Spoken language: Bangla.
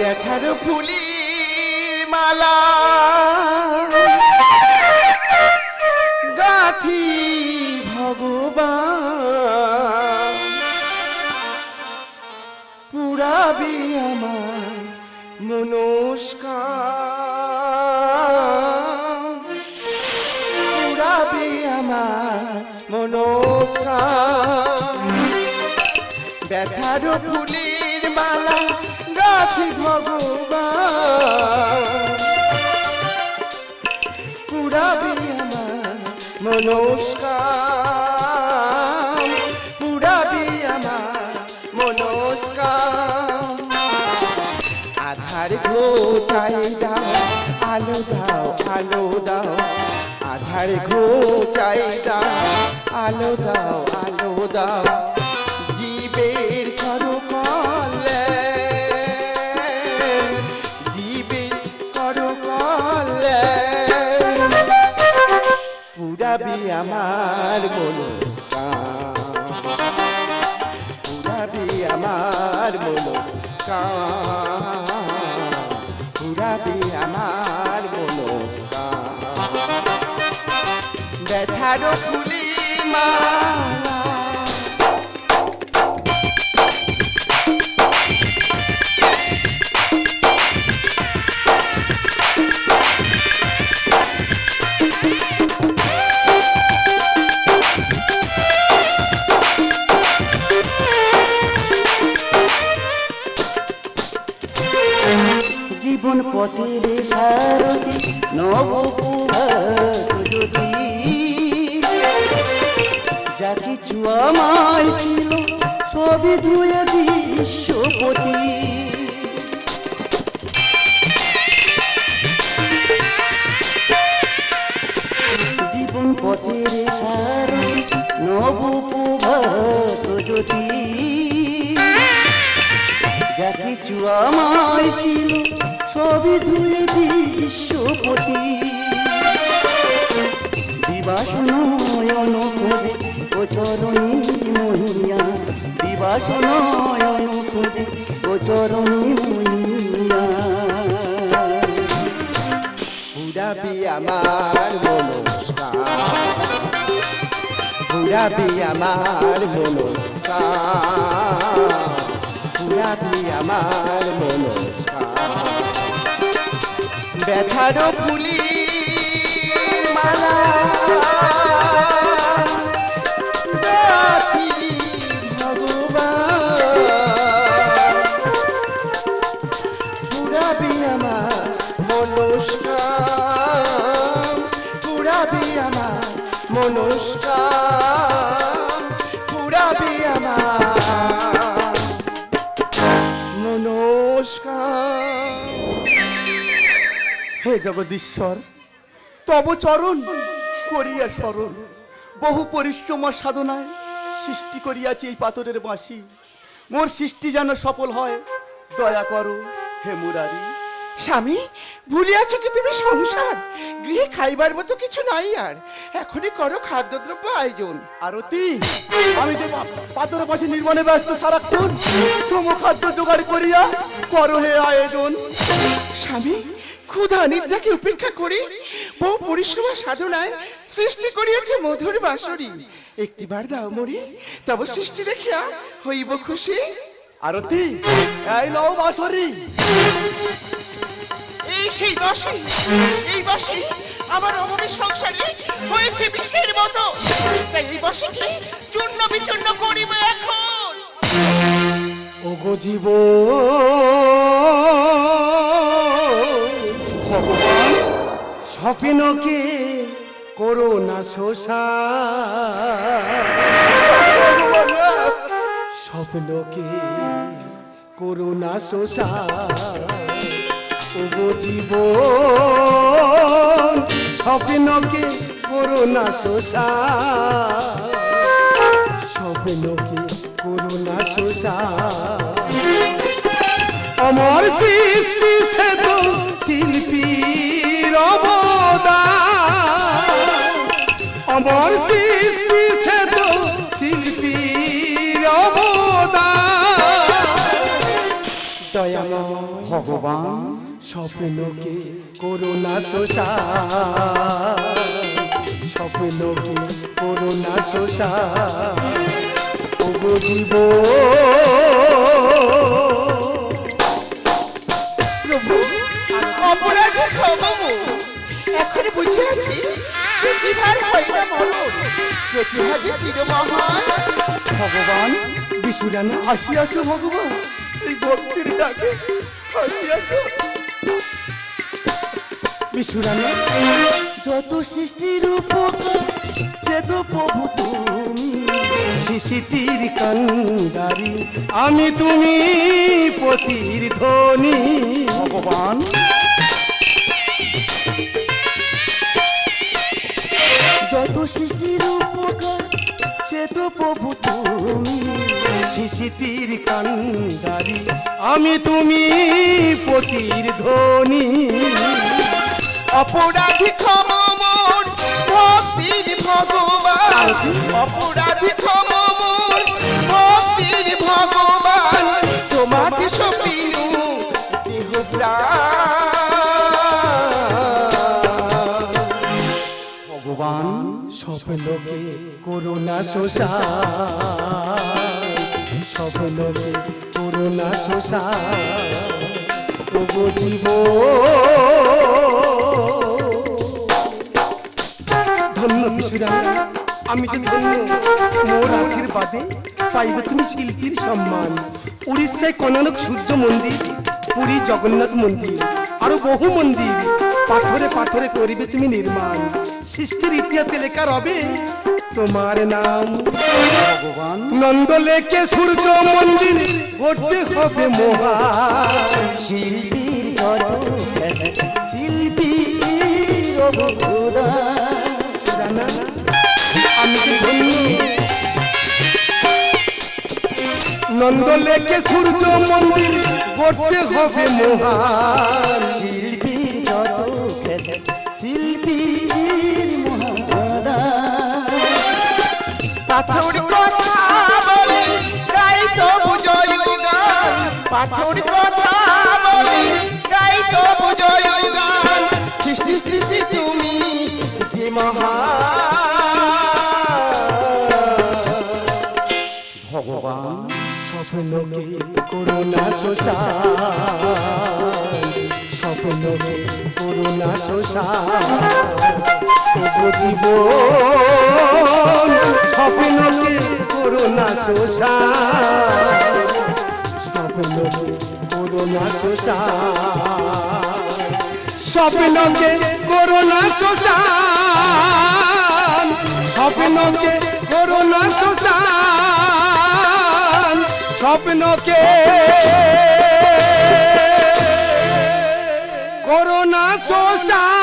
ব্যথার ফুলি মালা। গাথি ভগবান পুরাবি আমার মনস্কার। পুরাবি আমার মনস্কার। ব্যথার ফুলের মালা গাছি ভগবান। পুরাবি আমার মনস্কার। পুরাবি আমার মনস্কার। আধার ঘো চাই দাও আলো দাও আলো দাও। আধার ঘো চাই দাও আলো দাও আলো দাও। আমার মনস্কার পুরাবি আমার মনস্কার পুরাবি আমার মনস্কার ব্যথার ফুলি মালা জীবন পথের সারথি জ্যোতি যা কিছু আমার ছিল, সবই ধুয়ে বিশ্বপতি। জীবন পথের সারথি যা কিছু ছিল ধুয়ে বিশ্বপতি। দিবাস নয়ন খোঁজে ও চরণী মহিয়া। দিবাস নয়ন খোঁজে মহিয়া। পুরাবি আমার পুরাবি আমার মনস্কার। পুরাবি আমার মনস্কার। ব্যথার ফুলি মালা। ভগবান। পুরাবি আমার মনস্কার হে জগদীশ্বর তব চরণ করিয়া স্মরণ বহু পরিশ্রম সাধনায় সৃষ্টি করিয়াছি এই পাথরের বাঁশি। মোর সৃষ্টি যেন সফল হয় দয়া করো হে মুরারি। স্বামী ভুলিয়াছ কি তুমি সংসার? গৃহে খাইবার মতো কিছু নাই আর। এখনই করো খাদ্যদ্রব্য আয়োজন। আরতি আমি যে পাথরের পাশে নির্মাণে ব্যস্ত সারাক্ষণ শ্রম খাদ্য জোগাড় করিয়া করো হে আয়োজন। স্বামী ক্ষুধা নিদ্রাকে উপেক্ষা করি বহু পরিশ্রম সাধনায় সৃষ্টি করিয়াছে মধুর বাসরি একটিবার দাও মরি তব সৃষ্টি দেখিয়া হইব খুশি। আরতি এই নও বাসরি এই সেই বসে এই বসে আমার অমরের সংসারে হয়েছে বিষের মতো। তাই এই বসেকে চূর্ণ বিচূর্ণ করিব এখন। ওগো জীব স্বপ্নকে করো না শোষা? স্বপ্নকে করো না শোষা? ওগো জীব স্বপ্নকে করো না শোষা? স্বপ্নকে করুণা শোষা? অমর সৃষ্টি সে তো শিল্পীর অবদান অমর সৃষ্টি সে তো শিল্পীর দয়াময় ভগবান স্বপ্নকে করোনা শোষা স্বপ্নকে করোনা শোষা জীব প্রভু, অপরাধী এখন বুঝে আছি। ভগবান বিশুরানা আসিয়াছ ভগবান, এই ভক্তির ডাকে আসিয়াছ। যত সৃষ্টির উপকার প্রভু তুমি, শিশিটির কান্দারি আমি তুমি পতির ধ্বনি ভগবান প্রভু তুমি কান্দারি আমি তুমি পতির ধ্বনি অপরাধী ক্ষমা মোর ভক্তির ভগবান। অপরাধী ক্ষমা মোর ভক্তির ভগবান। স্বপ্নকে করোনা শোষা স্বপ্নকে করোনা শোষা তবু জীব ধন্য বিশুরানী আমি যে ধন্য, মোর আশীর্বাদে পাইবে তুমি শিল্পীর সম্মান। উড়িষ্যায় কনানক সূর্য মন্দির, পুরী জগন্নাথ মন্দির। আরও বহু মন্দির পাথরে পাথরে করিবে তুমি নির্মাণ। সৃষ্টির ইতিহাসে লেখা রবে তোমার নাম। ভগবান। নন্দলেকে সূর্য মন্দির গড়তে হবে মহা। শিল্পীর জানা আমি যে ধন্য নন্দলেকে সূর্য মন্দির গড়তে হবে মহান। শিল্পীর যত শিল্পীর মহাদান পাথর কথা বলে গাই তো বুঝয় গান। পাথর কথা বলে গাই তো বুঝয় গান। সৃষ্টি সৃষ্টি তুমি যে মহান। ভগবান স্বপ্নকে করোনা শোষা স্বপ্নকে করোনা শোষা জীব স্বপ্নকে করোনা শোষা স্বপ্নকে করোনা শোষা স্বপ্নকে করোনা শোষা স্বপ্নকে করোনা শোষা স্বপ্নকে করোনা শোষা।